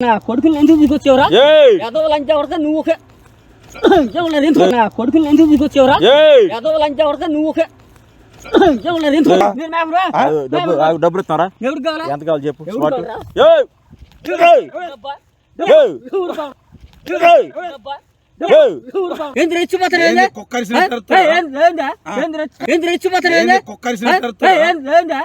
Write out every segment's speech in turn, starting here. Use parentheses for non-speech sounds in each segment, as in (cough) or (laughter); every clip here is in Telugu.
నా కొడుకుని ఎందుకు తీసుకొచ్చావురా? ఏయ్! ఎదవ లంచా కొడతా నువ్వు ఒక. నా కొడుకుని ఎందుకు తీసుకొచ్చావురా? ఏయ్! ఎదవ లంచా కొడతా నువ్వు ఒక. డబ్బులు ఇస్తారా ఎవరికి కావాలా? ఎంత కావాలి చెప్పు? ఏంది రెచ్చిపోతారు ఏంది? ఏంది? ఏ, ఏంది? ఏంది? ఏంది రెచ్చి- ఏంది రెచ్చిపోతారు ఏంది? ఏంది? కుక్కరిసిన ఏ? ఏంది? ఏంది?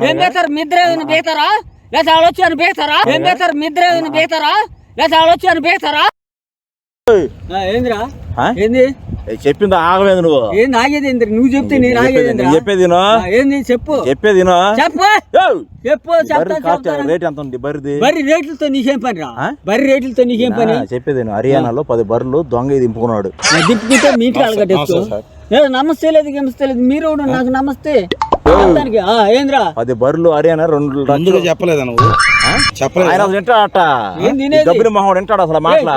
ఏంది బేతారు మీ ఇద్దరే బేతారా లేదా ఆలోచి అని బేతారా? ఏం? ఇద్దరే ఏమైనా బేతారా? లేదా ఆలోచి అని బేతారా? ఆ, ఏందిరా? ఏంది? చెప్పింది? ఆగలేదు నువ్వు. ఏంది ఆగేది ఏంది నువ్వు చెప్తే నేను ఆగేది చెప్పేది ఏందిరా? ఏంది? చెప్పు. చెప్పేది. చెప్పు. చెప్పు బర్రె రేట్ ఎంత ఉంది? బర్రిది? బరి రేట్లతో నీకేం పని రా ఆ? బరి రేట్లతో నీకేం పని? చెప్పేది. హర్యానాలో పది బర్రెలు దొంగ దింపుకున్నాడు. ఆ, దిప్పుకుంటే మీ ఇంటికి నమస్తే, అలగట్టేసుకో నమస్తే సార్. లేదు నమస్తే లేదు. మీరు కూడా నాకు నమస్తే. ఏందిరా? పది బర్రెలు హర్యానా రెండు చెప్పలేదా నువ్వు? ఆయన అసలు మాటల?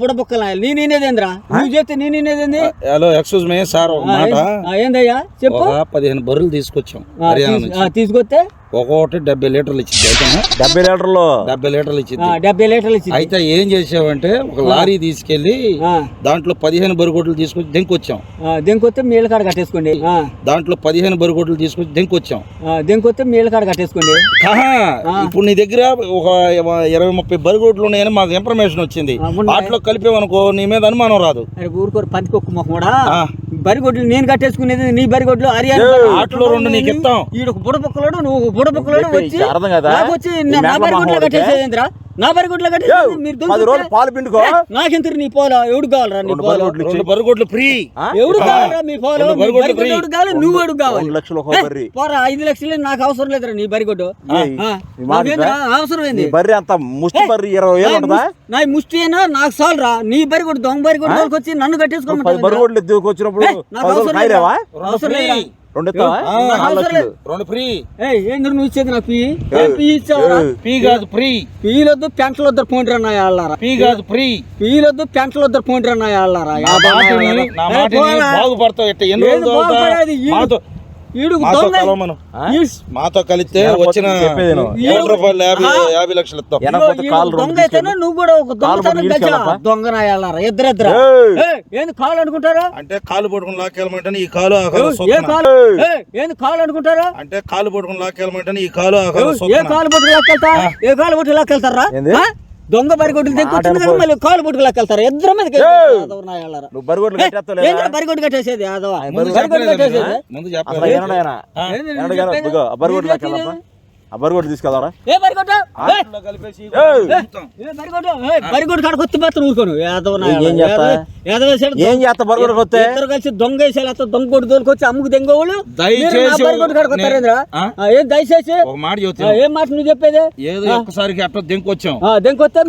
బుడబుక్కలా నీ నేనేదేంద్రా? నువ్వు చెప్తే నీ నేనేదేంది? హలో ఎక్స్క్యూజ్ మీ సార్ ఒక మాట. ఏందయ్యా? చెప్పు. పదిహేను బర్రెలు తీసుకొచ్చాం తీసుకొస్తే? ఒక్కొక్కటి డెబ్బై లీటర్లు ఇచ్చింది డెబ్బై లీటర్లు. డెబ్బై లీటర్లు ఇచ్చింది డెబ్బై లీటర్లు ఇచ్చింది అయితే ఏం చేసావంటే ఒక లారీ తీసుకెళ్ళి ఆ, దాంట్లో పదిహేను బరిగొడ్లు తీసుకొచ్చి దెంకొచ్చాం. దెంకొస్తే మీళ్ళ కాడ కట్టేసుకోండి. ఆ, దాంట్లో పదిహేను బరిగొడ్లు తీసుకొచ్చి దెంకొచ్చాం. ఆ, దెంకొస్తే మీళ్ళ కాడ కట్టేసుకోండి. ఇప్పుడు నీ దగ్గర ఒక ఇరవై ముప్పై బరిగొడ్లు ఉన్నాయని మాకు ఇన్ఫర్మేషన్ వచ్చింది. వాటిలో కలిపేవనుకో నీ మీద అనుమానం రాదు ఊరుకోరు పందికొక్కు కూడా. బరిగొడ్లు నేను కట్టేసుకునేది నీ బరిగొడ్లు హర్యానా ఆటలో రెండు నీకు ఇస్తాం. ఈడు బుడబుక్కలోడు నువ్వు బుడబుక్కలోడు వచ్చి అర్థం కదా? నాకు వచ్చి నా- బరిగొడ్లో నా బరిగొడ్లో మీరు పది రోజులు పాలు పిండుకో. నాకెంత నీ పోలా? ఎవడు కావాలరా నీ పోలో. రెండు బరిగొడ్లు ఫ్రీ? ఎవడు కావాలరా మీ పోలో? బరిగొడ్లు ఫ్రీ. ఎవడు కావాలి? నువ్వు ఎవడు కావాలి? లక్షలు ఒక బర్రి. పోరా ఐదు లక్షలు నాకు అవసరం లేదురా నీ బరిగొడ్డు? అవసరం ఏంది నీ బర్రె అంత ముష్టి బర్రె ఇరవై వేలు ఉంటుందా? నా ముష్టి అయినా నాకు చాలురా నీ బరిగొడ్డు దొంగ బరిగొడ్డు వచ్చి నన్ను నాకు పది రోజులు అవసరం. అవసరం. రెండు రెండు ఫ్రీ. ఏయ్ ఏంద్ర నువ్వు ఇచ్చేది నాకు పీ పీ ఇచ్చావురా ఏయ్, ఫీ కాదు ఫ్రీ. పీలొద్దు పెంటలు వద్దరు పోండిరా నా యాళ్ళారా? ఫీ కాదు ఫ్రీ. పీలొద్దు పెంటలు వద్దరు పోండిరా నా యాళ్ళారా? నా మాటని నా మాటని బాగుపడతావు ఎన్ని రోజులు మాతో కలిస్తే వచ్చిన యాభై లక్షలు నువ్వు కూడా ఒక. దొంగ ఇద్దరిద్దరా ఏంది కాలు అనుకుంటారా? అంటే కాలు పట్టుకుని లాక్కెళ్ళమంటే ఈ కాలు ఏంది కాలు అనుకుంటారా? అంటే కాలు పట్టుకుని లాక్కెళ్ళమంటే ఈ కాలు ఏ. కాలు పట్టుకు లాక్కెళ్తా ఏ కాలు పట్టుకు లాక్కెళ్తారా? దొంగ బరిగొడ్లు కదా మళ్ళీ కాలు పట్టుకు లాక్కెళ్తారా. ఇద్దరు మీద బరిగొడ్డు కట్టేసేది చెప్పలేదు కట్టేసేది బర్రెగొడ్లు తీసుకెళ్దారా ఏ కాడ కొత్త మాత్రం ఊరుకోను. ఏం. చేస్తా? ఏం చేస్తా ఇద్దరు కలిసి దొంగ వేసేలా దొంగ కొట్టు దొరికొచ్చి అమ్ముకు దెంగోళ్ళు. దయచేసి బరిగొడ్డు కాడ కొత్తారేంద్రా ఆ? ఏం దయచేసి? ఒక మాట ఏం మాట నువ్వు చెప్పేది? ఏదో ఒక్కసారికి దెంకొచ్చాం. దెంకొస్తే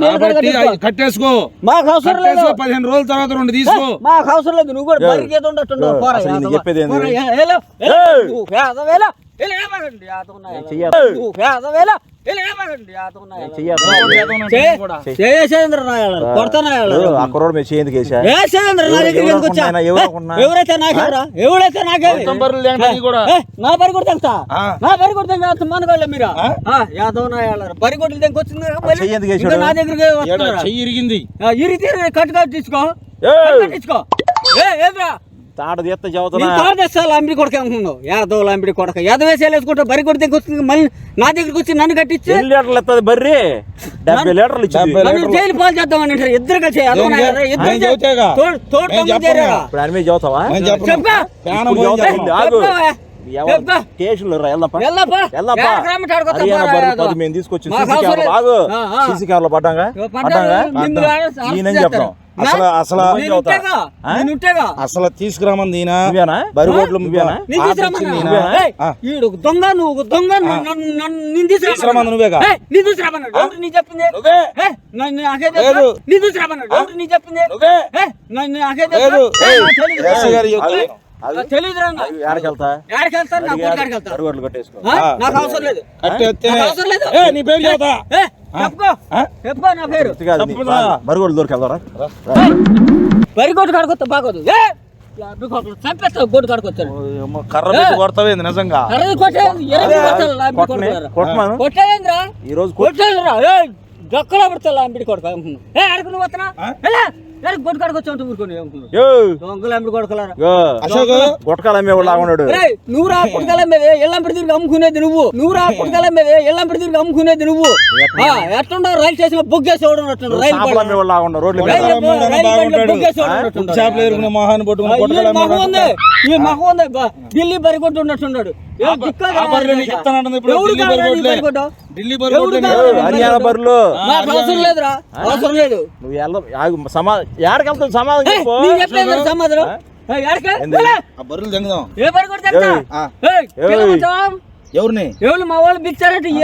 కట్టేసుకో. మాకు అవసరం లేదు. పదిహేను రోజుల తర్వాత రెండు తీసుకో. మాకు అవసరం లేదు. నువ్వు కూడా. నీకు చెప్పేది చేయందుకు? ఏ, ఎవరైతే నా తెంగుతా ఆ. నా మనగోళ్ళ మీరు? యాదవ్ దగ్గరికి ఇరిగింది. కట్టు కట్టించుకో ఏ ఏద్రా? తాట తీస్తా నీ చదువుతున్నా తాడు తెస్తాను లంబడి కొడక అనుకున్నావు యాదవ్ లంబడి కొడక. వేసుకుంటా బరి కొడితే ఇంకొచ్చింది మళ్ళీ నా దగ్గరికి వచ్చి నన్ను కట్టించి. ఎన్ని లీటర్లు ఎత్తది బర్రి? డెబ్బై లీటర్లు ఇచ్చింది. జైలు పాలు చేద్దామని అంటారు. ఇద్దరు కలిసి. తోడు తోడు నేను మేము తీసుకొచ్చి సీసీ కెమెరాలో పడ్డాగా పడ్డాగా, చేస్తారు. చెప్పడం అసలు అసలు నేను? నేను. అసలు తీసుకురామని దీనా నువ్వేనా బరిగోడ్లు? నేను దొంగ నువ్వు దొంగ నేను? తీసుకురమ్మన్నా నువ్వేగా? నీ తీసుకురమ్మన్నాడు. ఎవరు నీ చెప్పింది నీ చెప్పింది నువ్వే. ఏయ్, నన్ను నాకే తెలుసా? లేదు. ఏయ్, ఏయ్, నాకు తెలీదు. ఎస్ఐ గారు ఏయ్, చెప్తారు. నాకు తెలీదురా అన్న. ఆడికి వెళ్తా యాడికి వెళ్తారు? నా కొడుకు యాడికి వెళ్తారు? బర్రెగొడ్లు కట్టేసుకో ఆ? ఆ. నాకు అవసరం లేదు కట్టేస్తే నాకు అవసరం లేదు. ఏ నీ పేరు చెబుతా ఏయ్, చెప్పుకో ఆ? చెప్పుకో నా పేరు గుర్తు కాదు నీ- తప్పుదా? బర్రెగొడ్లు దొరికి వెళ్దారా వరి కొట్టు కడుకొత్తా బాగోదు నిజంగా ఈ రోజు కొట్- కొట్టేంద్రా ఏ దొక్కలో పడతా లాంబి కొడక ఏ అడుగు నువ్వు వస్తున్నా గుట్టకాలు అమ్మేవాడు నువ్వు రా పుట్టకాల మీద ఎల్లంపడి తిరిగి అమ్ముకునేది నువ్వు. నువ్వు రా పుట్టకాల మీద ఎల్లంపడి తిరిగి అమ్ముకునేది నువ్వు. ఆ, ఎట్లుండవు? రైలు స్టేషన్లో బుగ్గేసేవాడు ఈ మగం ఉంది ఢిల్లీ బరిగొట్టు ఉన్నట్టున్నాడు ఏ ఢిల్లీ హర్యానా నాకు అవసరం లేదురా అవసరం లేదు. నువ్వు సమా వెళ్తావు? సమాధానం చెప్పు. సమాధానం? ఎవరిని? ఎవరు మా వాళ్ళు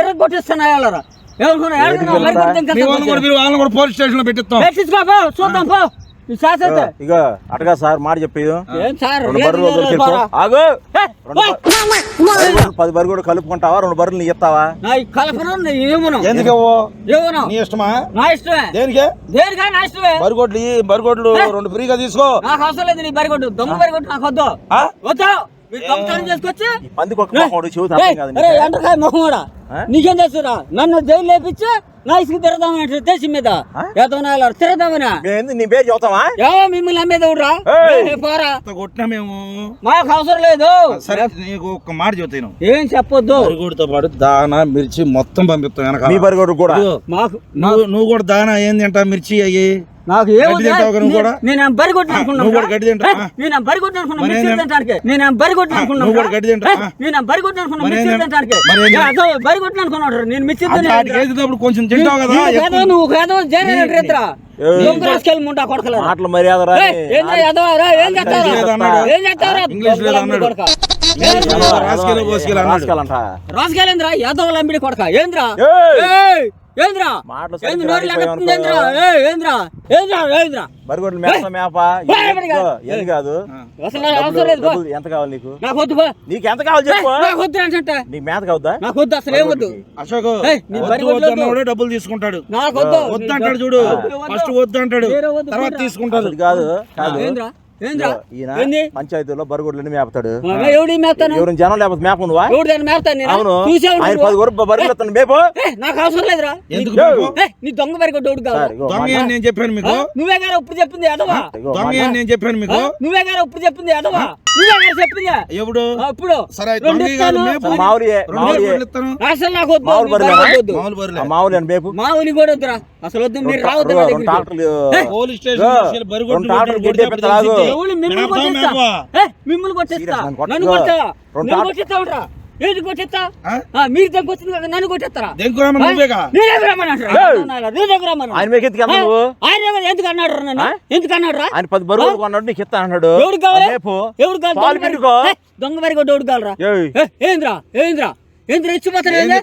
ఎర్ర కొట్టిస్తున్నా వాళ్ళరా. పోలీస్ స్టేషన్ పెట్టిస్తాం. చూద్దాం పో. ఇక అటగా సార్ మాట చెప్పేది. ఆగు ఏయ్, రెండు ఓయ్, బర్రెలు, పది బర్రెలు కూడా కలుపుకుంటావా? రెండు బర్రెలు నీ ఇస్తావా? కలపను ఎందుకు నీ ఇష్టమా? నా ఇష్టమే. దేనికే? దేనికా? నా ఇష్టమే. బరిగొడ్లు బరిగొడ్లు రెండు ఫ్రీగా తీసుకో. నాకు అవసరం లేదు నీ బరిగొట్టు దొంగ బరిగొట్టు నాకు వద్దు? వద్దు. చెబుతా నీకు. చేస్తురా నన్ను జైలు లేపించి నా ఇసుకు తిరదామని దేశం మీద ఆ? ఎదవనాలు తిరదామనా. ఏంది నీ పేరు చెబుతావా? ఏవో మిమ్మల్ని అమ్మేది ఎవడురా? ఏయ్. ఏయ్, పోరా. కొట్టినా మేము? మాకు అవసరం లేదు. సరే నీకు ఒక్క మాట చెబుతాను. ఏం చెప్పొద్దు. బరిగొడ్డుతో పాటు దానా మిర్చి మొత్తం పంపిస్తాం వెనక మీ బర్రెలు కూడా? మాకు నువ్వు నువ్వు కూడా దానా ఏంది అంట మిర్చి అయ్యి? నాకు? నేను బరి బరి? తింటానికి నేను బరి? నేను బరి? తింటానికి నేను కొంచెం తింటావు కదా? నువ్వు ఏదో రేత్రా? మాటలు మర్యాద రా ఏం చేస్తావురా? లేదు అన్నాడు. ఏం? ఇంగ్లీష్. కొడక. రాసుకెళ్ళి రాసుకెళ్ళంట రాసుకెళ్ళేంద్రా యాదవ లంబిడి కొడక. ఏంద్రా? ఏయ్. ఏయ్, ఏంద్రా? మాటలు ఏంది సరిగ్గా నోరు రాకపోయావు లేకపోతుంది ఏంద్రా? ఏయ్, ఏంద్రా? ఏంద్రా? ఏంద్రా? బరిగొడ్లు మేప మేప ఏయ్, ఏయ్, ఏయ్. ఎందుకు కాదు? అసలు అవసరం లేదు ఎంత కావాలి నీకు? నాకు వద్దు పో. నీకు ఎంత కావాలి చెప్పు. ఏయ్, నాకు వద్దు అంటే నీకు మేత కావద్దా? నాకు వద్దు అసలు ఏం వద్దు. అశోక్ ఏయ్, నీ డబ్బులు తీసుకుంటాడు. నాకు వద్దు. వద్దు అంటాడు చూడు. ఫస్ట్ వద్దు అంటాడు. తర్వాత. తీసుకుంటాడు. కాదు కాదు. ఏంద్రా? ఈయన పంచాయతీలో బరిగొడ్లని మేపుతాడు. ఎవడి మేపుతాను? ఎవరిని జనం లేకపోతే మేప నువ్వా ఎవడు దాన్ని మేపుతాను నేను? అవును. చూసావు ఆయన? పది వరకు ఇస్తాను మేపు. ఏయ్, నాకు అవసరం లేదురా. ఎందుకు నీ దొంగ బరిగొడ్డు ఎవడు కావాలి. దొంగ నేను చెప్పాను మీకు? నువ్వే గారు ఇప్పుడు చెప్పింది దొంగ. అని నేను చెప్పాను మీకు? నువ్వే గారు ఇప్పుడు చెప్పింది ఎదవా నువ్వే చెప్పింది ఎప్పుడు? ఆ, ఇప్పుడు. సరే అసలు నాకు వద్దు మామూలు మేపు? మామూలు కూడా వద్దురా. అసలు వద్దు మీరు రావద్దు పోలీస్ స్టేషన్ మిమ్మల్ని కొట్టిస్తా. మిమ్మల్ని కొట్టిస్తా. నన్ను కొట్టకు. ఏంటి కొట్టిస్తా? మీరు దగ్గొచ్చింది కదా నన్ను కొట్టిస్తారా. ఆయన ఎందుకు అన్నాడు రా నన్ను? ఎందుకు అన్నాడు రా? ఆయన పది బరువులు కొన్నాడు నీకు ఇస్తా అన్నాడు. ఎవరికి కావాలి? ఎవరికి కావాలి? దొంగ దొంగ బరిగొడ్డు ఎవడు కావాలరా? ఏంద్రా? ఏంద్రా? ఏంది?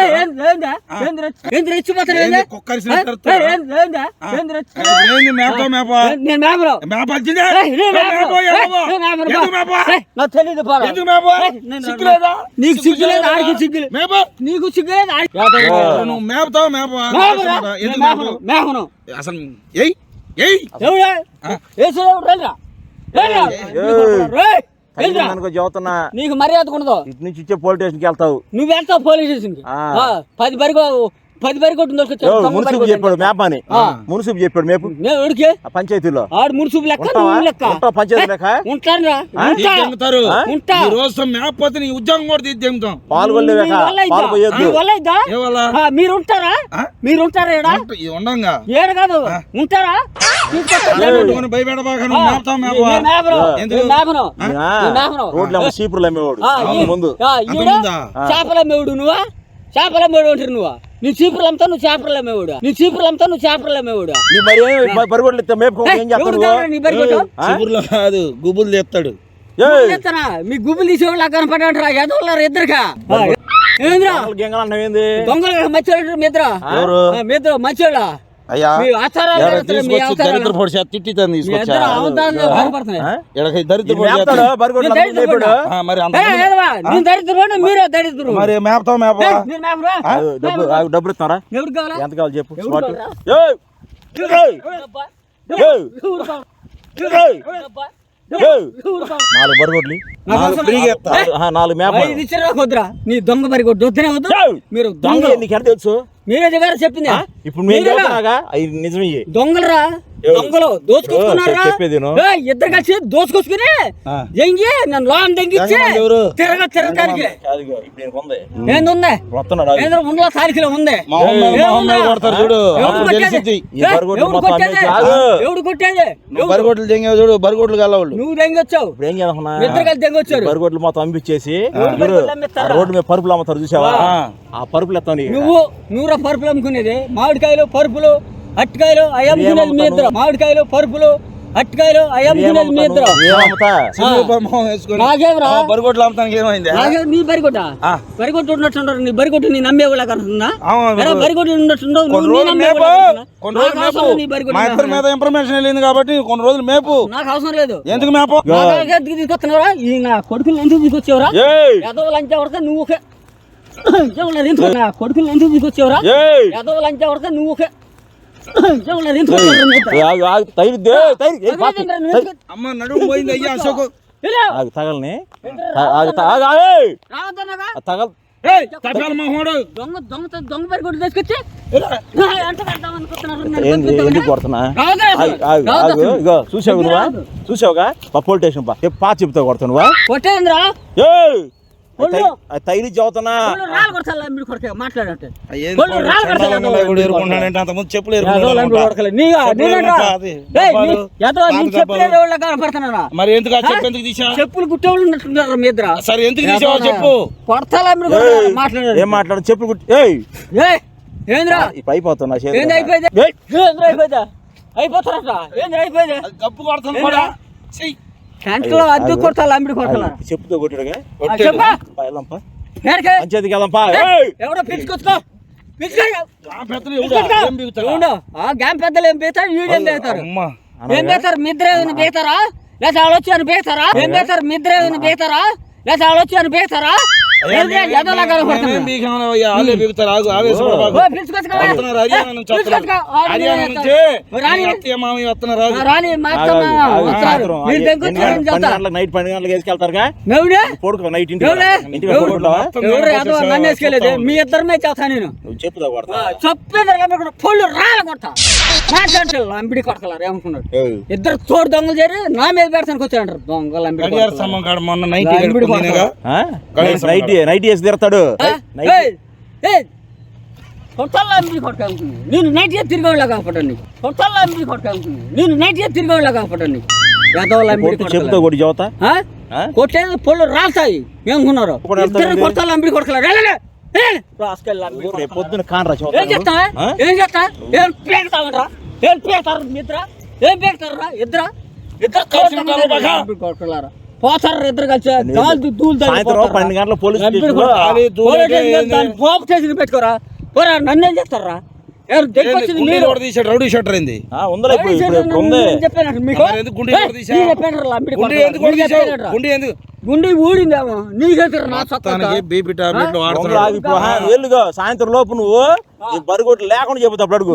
ఏ, ఏంది, ఏందా? ఇచ్చిపోతారు ఏంది? ఏంది మేపా మేపా? నేను మేపరు మేప వచ్చిందే నాకు తెలియదు పోరా. ఎందుకు మేపా? సిగ్గులేదా? నీకు సిగ్గులేదు ఆడికి సిగ్గులేదు. మేపా. నీకు సిగ్గులేదు ఆడికి నువ్వు మేపుతావు మేపా? ఎందుకు మేపను? మేపను. అసలు ఎవడా? రేయ్, చెబుతున్నా నీకు మర్యాద ఉండదు. ఇటు నుంచి ఇచ్చే పోలీస్ స్టేషన్కి వెళ్తావు. నువ్వు వెళ్తావు పోలీస్ స్టేషన్కి. పది బరిగో పది బరిగొట్టు ఎవరు? మున్సిపు చెప్పాడు మేప అని ఆ. మున్సిపు చెప్పాడు మేపు. ఉడికి పంచాయతీలో. ఆడు ముడుసుపు లెక్క లెక్క. పంచాయతీ లెక్క? ఉంటానురా. ఆ? ఉంటా. దెంగుతారు. ఆ? ఉంటా. ఈ రోజు మేపపోతే నీ ఉద్యోగం కూడా తీసి దెంగుతాం మీరు ఉంటారా? మీరు ఉంటారా ఇది ఉండంగా. ఏడ కాదు. ఉంటారా? చేపల అమ్మేవాడు నువ్వా? చేపల అమ్మేవాడు అంటారు నువ్వా. నీ చీపుర్లు అమ్ముతావు నువ్వు చేపలు అమ్మేవాడు నీ చీపుర్లు అమ్ముతావు నువ్వు చేపలు అమ్మేవాడు నీ మరి ఏం బరిగొడ్లు ఏం కాదు గుబులు తెస్తాడు. మీ గుబ్బులు తీసేవాళ్ళు అక్కడ పడ్డారా ఎదవలారు ఇద్దరుగా ఏంద్రా? దొంగలు గింగలు అంటావు ఏంది? దొంగలు మంచి మిత్ర ఎవరు? మిత్ర మంచోళ్ళ అయ్యా తీసుకొచ్చి. దరిద్ర పొడి చేత తిట్టితాను తీసుకొచ్చా? మరి డబ్బు ఆగు, డబ్బులు కావాలా? ఎంత కావాలి చెప్పు? నాలుగు బరిగొడ్లు నాలుగు మేప నీ దొంగ మరి కొట్టు. వద్దనే వద్దు. మీరు దొంగ నీకు తెలుసు? మీరే దగ్గర చెప్పింది? ఇప్పుడు నిజమే దొంగలరా. దొంగలు దోచుకొచ్చుకున్నారా? ఇద్దరు కలిసి దోచుకొచ్చుకుని. ఎంగి నన్ను లోన్? తిరగ తిరగడానికి ఉంది. తారీఖులో ఎవడు కొట్టేది? చూడు బరిగొడ్లు గల్లవాళ్ళు నువ్వు తెంగొచ్చావు ఇప్పుడు ఏం చేస్తున్నా ఇద్దరు కలిసి తెంగొచ్చారు బరిగొడ్లు మొత్తం అమ్మిచ్చేసి రోడ్డు మీద పరుపులు అమ్ముతారు చూసావా? ఆ. ఆ పరుపులు ఎత్తాను. నువ్వు నూర పరుపులు అమ్ముకునేది మామిడికాయలు పరుపులు అట్టకాయలు అవి అమ్ముకునేది మీ ఇద్దరు మామిడికాయలు పరుపులు. అట్టకాయలు అవి అమ్ముకునేది మీ ఇద్దరు ఏం అమ్ముతా చిన్న మొహం వేసుకొని నాకేమిరా? ఆ, బరిగొడ్లు అమ్మటానికి ఏమైంది? నీ బరిగొట్ట. బరిగొట్టు ఉన్నట్టుంటారు నీ బరిగొట్టు నీ నమ్మే వాళ్ళ కనుకుందా కొన్ని నువ్వు నీ బరిగొట్టు మీద ఇన్ఫర్మేషన్ వెళ్ళింది కాబట్టి కొన్ని రోజులు మేపు. నాకు అవసరం లేదు. ఎందుకు మేపు? తీసుకొస్తున్నావురా? ఈ నా కొడుకుని ఎందుకు తీసుకొచ్చావురా? ఎదవ లంచా కొడతా నువ్వు (coughs) కొడుకుని ఎందుకు తీసుకొచ్చావురా? ఎదవ లంచా కొడతా నువ్వు తగలని. తగల. చూసావు నువ్వా. చూసావుగా? పోలీస్ స్టేషన్ పా. చెప్తా కొడుతున్నావా తైరి చదువుతున్నా కొడతా అంతకుముందు చెప్పులు చెప్పులు? మరి ఎందుకు ఆ ఆ? చెప్పు ఎందుకు తీసా చెప్పులు కుట్టేవాళ్ళు ఉన్నట్టున్నారు మీ ఇద్దరు. సరే ఎందుకు తీసావో చెప్పు. కొడతాలా మీరు ఏయ్, కొడతారా? మాట్లాడండి. ఏం మాట్లాడు? చెప్పు గుట్టి ఏయ్. ఏయ్, ఏంద్రా? అయిపోతున్నా అయిపోయింది? ఏయ్, ఏంద్రా అయిపోయిందా? గప్పు కొడతాను సెంట్లో అద్దె కొడతాలా అమ్మిడి కొడతాలా? చెప్పుతో కొట్టుడుగా. చెప్పా? పంచాయతీకి ఎవడో పిలుచుకొచ్చుకో. గ్యామ్ పెద్దలు ఏం బీతారు వీడేం అమ్మా ఏం బీతారు మీ ఇద్దరు ఏమైనా బీతారా లేదా వాళ్ళు వచ్చి అని బీతారా ఏం? బీతారు మీ ఇద్దరు ఏమైనా బీతారా లేదా వాళ్ళు వచ్చి మీ అత్తయ్య మామయ్య వస్తున్నారు ఆగు. ఆ, రాని మా అత్త ఆగు, మామ ఆగు, ఆగు, వస్తారు. సాయంత్రం మీరు ఆగు. దగ్గర ఎన్ని వచ్చి గంటలకు? ఏం పన్నెండు చేస్తారు? గంటలకు నైట్ పన్నెండు గంటలకు వేసుకెళ్తారుగా? మేవుడే? పడుకో నైట్ ఇంటికి ఎవరే? రా. ఇంటికి ఎవరు? పడుకుంటావా? ఎవరు ఏదో నన్ను వేసుకెళ్ళేది? మీ ఇద్దరినే చేస్తా నేను. చెప్పుదా కొడతా. చెప్పేది పొళ్ళు మాట్లాడితే లంబిడి కొడకలారు ఏయ్, ఇద్దరు తోడు దొంగలు చేరి నా మీద పెడతానికి వచ్చారంటారు దొంగ లంబిడి మొన్న నైట్ నైట్ నైట్ వేసి తిడతాడు? కొట్టాలా కొట్టనుకుని నేను తిరిగేవాళ్ళ నీకు. కొట్టనుకుని నేను తిరిగేవాళ్ళ నీకు. కొట్టు చదువుతా? కొట్టేది పొళ్ళు ఏమనుకున్నారు? ఇద్దరు. ఏ? పొద్దున కానరా చేస్తా? ఏం చేస్తా? ఏం పేగుతావరా ఏం పేగుతారు మీ ఇద్దరా? ఏం పేగుతారా ఇద్దరా? పోతారు ఇద్దరు కలిసి. దాని దూలు దాని సాయంత్రం పోతారా? పన్నెండు గంటల పోలీస్ పోపు స్టేషన్ పెట్టుకోరా పోరా నన్ను ఏం చేస్తారా రౌడీ షట్టర్ గుండీ ఊడిందేమో బీపీ టాబ్లెట్లు సాయంత్రం లోపు నువ్వు ఈ బరిగొడ్లు లేకుండా చెబుతా అప్పుడు అడుగు.